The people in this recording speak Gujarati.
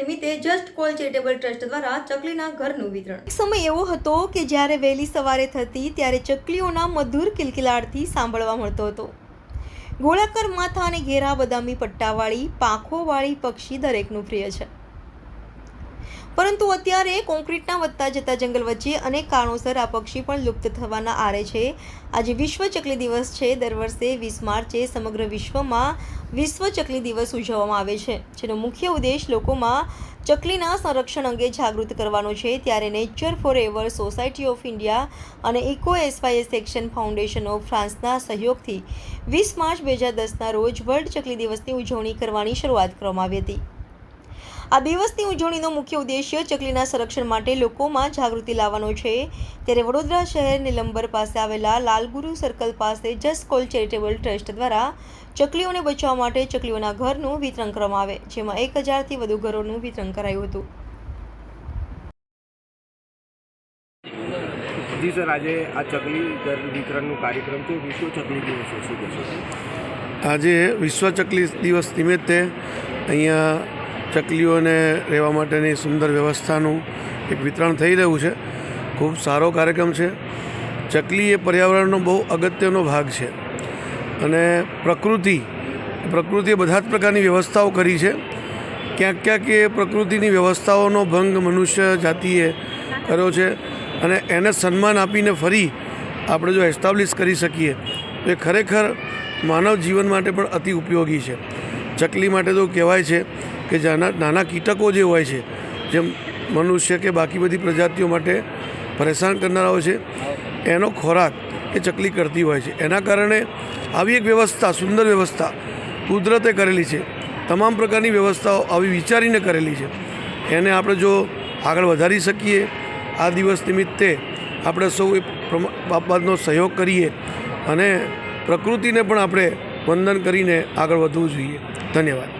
નિમિત્તે જસ્ટ કોલ ચેરિટેબલ ટ્રસ્ટ દ્વારા ચકલીના ઘરનું વિતરણ. સમય એવો હતો કે જ્યારે વહેલી સવારે થતી ત્યારે ચકલીઓના મધુર કિલકિલાડથી સાંભળવા મળતો હતો. ગોળાકાર માથા અને ઘેરા બદામી પટ્ટાવાળી, પાંખોવાળી પક્ષી દરેકનું પ્રિય છે. પરંતુ અત્યારે કોન્ક્રીટના વધતા જતા જંગલ વચ્ચે અનેક કારણોસર આ પક્ષી પણ લુપ્ત થવાના આરે છે. આજે વિશ્વ ચકલી દિવસ છે. દર વર્ષે વીસ માર્ચે સમગ્ર વિશ્વમાં વિશ્વ ચકલી દિવસ ઉજવવામાં આવે છે, જેનો મુખ્ય ઉદ્દેશ લોકોમાં ચકલીના સંરક્ષણ અંગે જાગૃત કરવાનો છે. ત્યારે nature for ever society of India અને eco SYS action foundation of ફ્રાન્સના સહયોગથી વીસ માર્ચ બે હજાર દસના રોજ વર્લ્ડ ચકલી દિવસની ઉજવણી કરવાની શરૂઆત કરવામાં આવી હતી. આ દિવસની ઉજવણીનો મુખ્ય ઉદ્દેશ્ય ચકલીના સંરક્ષણ માટે લોકોમાં જાગૃતિ લાવવાનો છે. ત્યારે વડોદરા શહેર નિલંબર પાસે આવેલા લાલગુરુ સર્કલ પાસે જસ્ટ કોલ ચેરિટેબલ ટ્રસ્ટ દ્વારા ચકલીઓને બચાવવા માટે ચકલીઓના ઘરનું વિતરણ કરવામાં આવે જેમાં એક હજારથી વધુ ઘરોનું વિતરણ કરાયું હતું. જી સર આજે આ ચકલી ઘર વિતરણનું કાર્યક્રમ છે. વિશ્વ ચકલી દિવસ શું આજે વિશ્વ ચકલી દિવસ નિમિત્તે અહીંયા ચકલીઓને રહેવા માટેની સુંદર વ્યવસ્થાનું એક વિતરણ થઈ રહ્યું છે. ખૂબ સારો કાર્યક્રમ છે. ચકલી એ પર્યાવરણનો બહુ અગત્યનો ભાગ છે. અને પ્રકૃતિ, પ્રકૃતિએ બધા જ પ્રકારની વ્યવસ્થાઓ કરી છે. ક્યાંક ક્યાંક એ પ્રકૃતિની વ્યવસ્થાઓનો ભંગ મનુષ્ય જાતિએ કર્યો છે અને એને સન્માન આપીને ફરી આપણે જો એસ્ટાબ્લિશ કરી શકીએ, તો એ ખરેખર માનવ જીવન માટે પણ અતિ ઉપયોગી છે. ચકલી માટે તો કહેવાય છે કે નાના નાના કીટકો જે હોય છે, જેમ મનુષ્ય કે બાકી બધી પ્રજાતિઓ માટે પરેશાન કરનારા હોય છે, એનો ખોરાક એ ચકલી કરતી હોય છે. એના કારણે આવી એક વ્યવસ્થા, સુંદર વ્યવસ્થા કુદરતે કરેલી છે. તમામ પ્રકારની વ્યવસ્થાઓ આવી વિચારીને કરેલી છે. એને આપણે જો આગળ વધારી શકીએ, આ દિવસ નિમિત્તે આપણે સૌ એ બાબતનો સહયોગ કરીએ અને પ્રકૃતિને પણ આપણે વંદન કરીને આગળ વધવું જોઈએ. ધન્યવાદ.